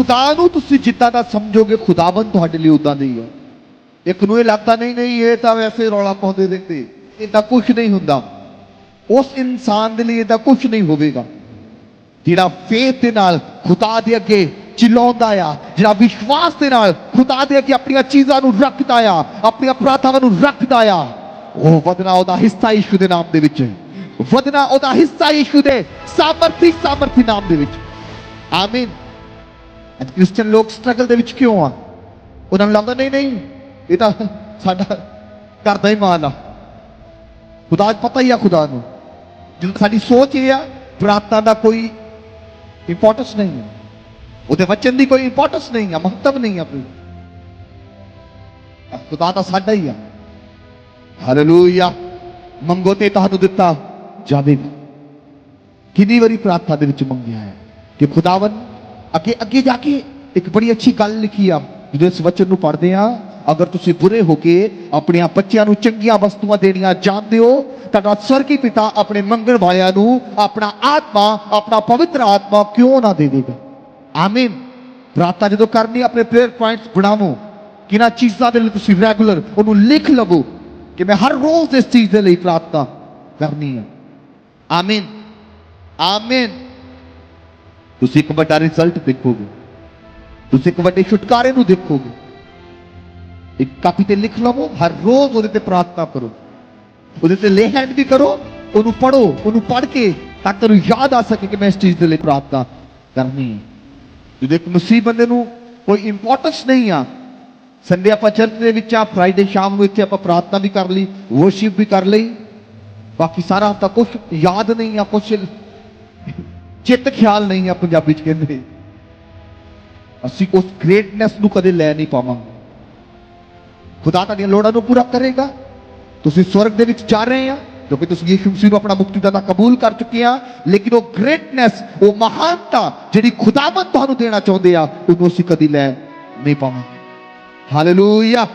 ਖੁਦਾ ਨੂੰ ਤੁਸੀਂ ਜਿੱਦਾਂ ਦਾ ਸਮਝੋਗੇ ਖੁਦਾਵੰ ਤੁਹਾਡੇ ਲਈ ਉਦਾਂ ਦਾ ਹੀ। ਹੈ ਇੱਕ ਨੂੰ ਇਹ ਲੱਗਦਾ, ਨਹੀਂ ਨਹੀਂ, ਇਹ ਤਾਂ ਵੈਸੇ ਰੌਲਾ ਪਾਉਂਦੇ ਰਹਿੰਦੇ ਇਹ ਤਾਂ ਕੁਝ ਨਹੀਂ ਹੁੰਦਾ। ਉਸ ਇਨਸਾਨ ਦੇ ਲਈ ਇਹ ਤਾਂ ਕੁਝ ਨਹੀਂ ਹੋਵੇਗਾ। ਜਿਹੜਾ ਫੇਥ ਦੇ ਨਾਲ ਖੁਦਾ ਦੇ ਅੱਗੇ ਚਿਲਾਉਂਦਾ ਆ, ਜਿਹੜਾ ਵਿਸ਼ਵਾਸ ਦੇ ਨਾਲ ਖੁਦਾ ਦੇ ਅੱਗੇ ਆਪਣੀਆਂ ਚੀਜ਼ਾਂ ਨੂੰ ਰੱਖਦਾ ਆ, ਆਪਣੀਆਂ ਪ੍ਰਾਰਥਨਾਵਾਂ ਨੂੰ ਰੱਖਦਾ ਆ, ਉਹ ਵਧਣਾ ਉਹਦਾ ਹਿੱਸਾ ਯਿਸੂ ਦੇ ਨਾਮ ਦੇ ਵਿੱਚ। ਵਧਣਾ ਉਹਦਾ ਹਿੱਸਾ ਯਿਸੂ ਦੇ ਸਾਮਰਥੀ ਸਾਮਰਥੀ ਨਾਮ ਦੇ ਵਿੱਚ। ਆਮੀਨ। ਅੱਜ ਕ੍ਰਿਸਚੀਅਨ ਲੋਕ ਸਟਰਗਲ ਦੇ ਵਿੱਚ ਕਿਉਂ ਆ ਉਹਨਾਂ ਨੂੰ ਲੱਗਦਾ ਨਹੀਂ ਨਹੀਂ ਇਹ ਤਾਂ ਸਾਡਾ ਘਰ ਦਾ ਹੀ ਮਾਲ ਆ ਖੁਦਾ ਨੂੰ ਪਤਾ ਹੀ ਆ ਖੁਦਾ ਨੂੰ ਜਦੋਂ ਸਾਡੀ ਸੋਚ ਇਹ ਆ ਪ੍ਰਾਰਥਨਾ ਦਾ ਕੋਈ ਇੰਪੋਰਟੈਂਸ ਨਹੀਂ ਹੈ ਉਹਦੇ ਵਚਨ ਦੀ ਕੋਈ ਇੰਪੋਰਟੈਂਸ ਨਹੀਂ ਹੈ ਮਹੱਤਵ ਨਹੀਂ ਹੈ ਕੋਈ ਖੁਦਾ ਤਾਂ ਸਾਡਾ ਹੀ ਆ ਹਾਲੇਲੂਇਆ ਮੰਗੋ ਤੇ ਤੁਹਾਨੂੰ ਦਿੱਤਾ ਜਾਵੇਗਾ ਕਿੰਨੀ ਵਾਰੀ ਪ੍ਰਾਰਥਨਾ ਦੇ ਵਿੱਚ ਮੰਗਿਆ ਹੈ ਕਿ ਖੁਦਾਵੰ ਅੱਗੇ ਅੱਗੇ ਜਾ ਕੇ ਇੱਕ ਬੜੀ ਅੱਛੀ ਗੱਲ ਲਿਖੀ ਆ। ਜਦੋਂ ਇਸ ਵਚਨ ਨੂੰ ਪੜ੍ਹਦੇ ਆ, ਅਗਰ ਤੁਸੀਂ ਬੁਰੇ ਹੋ ਕੇ ਆਪਣੇ ਬੱਚਿਆਂ ਨੂੰ ਚੰਗੀਆਂ ਵਸਤੂਆਂ ਦੇਣੀਆਂ ਜਾਣਦੇ ਹੋ, ਤੁਹਾਡਾ ਸਵਰਗੀ ਪਿਤਾ ਆਪਣੇ ਮੰਗਣ ਵਾਲਿਆਂ ਨੂੰ ਆਪਣਾ ਆਤਮਾ, ਆਪਣਾ ਪਵਿੱਤਰ ਆਤਮਾ ਕਿਉਂ ਨਾ ਦੇਵੇਗਾ ਆਮੀਨ ਪ੍ਰਾਰਥਨਾ ਜਦੋਂ ਕਰਨੀ ਆਪਣੇ ਪ੍ਰੇਅਰ ਪੁਆਇੰਟਸ ਬਣਾਵੋ। ਕਿਨਾਂ ਚੀਜ਼ਾਂ ਦੇ ਲਈ ਤੁਸੀਂ ਰੈਗੂਲਰ ਉਹਨੂੰ ਲਿਖ ਲਵੋ ਕਿ ਮੈਂ ਹਰ ਰੋਜ਼ ਇਸ ਚੀਜ਼ ਦੇ ਲਈ ਪ੍ਰਾਰਥਨਾ ਕਰਨੀ ਹੈ ਆਮੀਨ ਆਮੀਨ ਤੁਸੀਂ ਇੱਕ ਵੱਡਾ ਰਿਜ਼ਲਟ ਦੇਖੋਗੇ। ਤੁਸੀਂ ਇੱਕ ਵੱਡੇ ਛੁਟਕਾਰੇ ਨੂੰ ਦੇਖੋਗੇ। ਇੱਕ ਕਾਪੀ ਤੇ ਲਿਖ ਲਵੋ, ਹਰ ਰੋਜ਼ ਉਹਦੇ ਤੇ ਪ੍ਰਾਰਥਨਾ ਕਰੋ। ਉਹਦੇ ਤੇ ਲੇ ਹੈਂਡ ਵੀ ਕਰੋ, ਉਹਨੂੰ ਪੜੋ ਉਹਨੂੰ ਪੜ ਕੇ ਤਾਂ ਕਿ ਤੁਹਾਨੂੰ ਯਾਦ ਆ ਸਕੇ ਕਿ ਮੈਂ ਇਸ ਚੀਜ਼ ਦੇ ਲਈ ਪ੍ਰਾਰਥਨਾ ਕਰਨੀ ਹੈ। ਜਦੋਂ ਇੱਕ ਮਸੀਹ ਬੰਦੇ ਨੂੰ ਕੋਈ ਇੰਪੋਰਟੈਂਸ ਨਹੀਂ ਆ, ਸੰਡੇ ਆਪਾਂ ਚਰਚ ਦੇ ਵਿੱਚ ਆ ਫਰਾਈਡੇ ਸ਼ਾਮ ਨੂੰ ਇੱਥੇ ਆਪਾਂ ਪ੍ਰਾਰਥਨਾ ਵੀ ਕਰ ਲਈ ਵਰਸ਼ਿਪ ਵੀ ਕਰ ਲਈ, ਬਾਕੀ ਸਾਰਾ ਹਫਤਾ ਕੁਝ ਯਾਦ ਨਹੀਂ ਆ ਕੁਝ ਚਿੱਤ ਖਿਆਲ ਨਹੀਂ ਆ ਪੰਜਾਬੀ ਚ ਕਹਿੰਦੇ। ਅਸੀਂ ਉਸ ਗ੍ਰੇਟਨੈਸ ਨੂੰ ਕਦੇ ਲੈ ਨਹੀਂ ਪਾਵਾਂਗੇ। ਖੁਦਾ ਤੁਹਾਡੀਆਂ ਲੋੜਾਂ ਨੂੰ ਪੂਰਾ ਕਰੇਗਾ। ਤੁਸੀਂ ਸਵਰਗ ਦੇ ਵਿੱਚ ਜਾ ਰਹੇ ਆ, ਕਿਉਂਕਿ ਤੁਸੀਂ ਯੀਸ਼ੂ ਮਸੀਹ ਨੂੰ ਆਪਣਾ ਮੁਕਤੀਦਾਤਾ ਕਬੂਲ ਕਰ ਚੁੱਕੇ ਆ, ਲੇਕਿਨ ਉਹ ਗ੍ਰੇਟਨੈਸ ਉਹ ਮਹਾਨਤਾ ਜਿਹੜੀ ਖੁਦਾਵੰਦ ਤੁਹਾਨੂੰ ਦੇਣਾ ਚਾਹੁੰਦੇ ਆ, ਉਹਨੂੰ ਅਸੀਂ ਕਦੀ ਲੈ ਨਹੀਂ ਪਾਵਾਂਗੇ। ਹਾਲੇਲੂਇਆ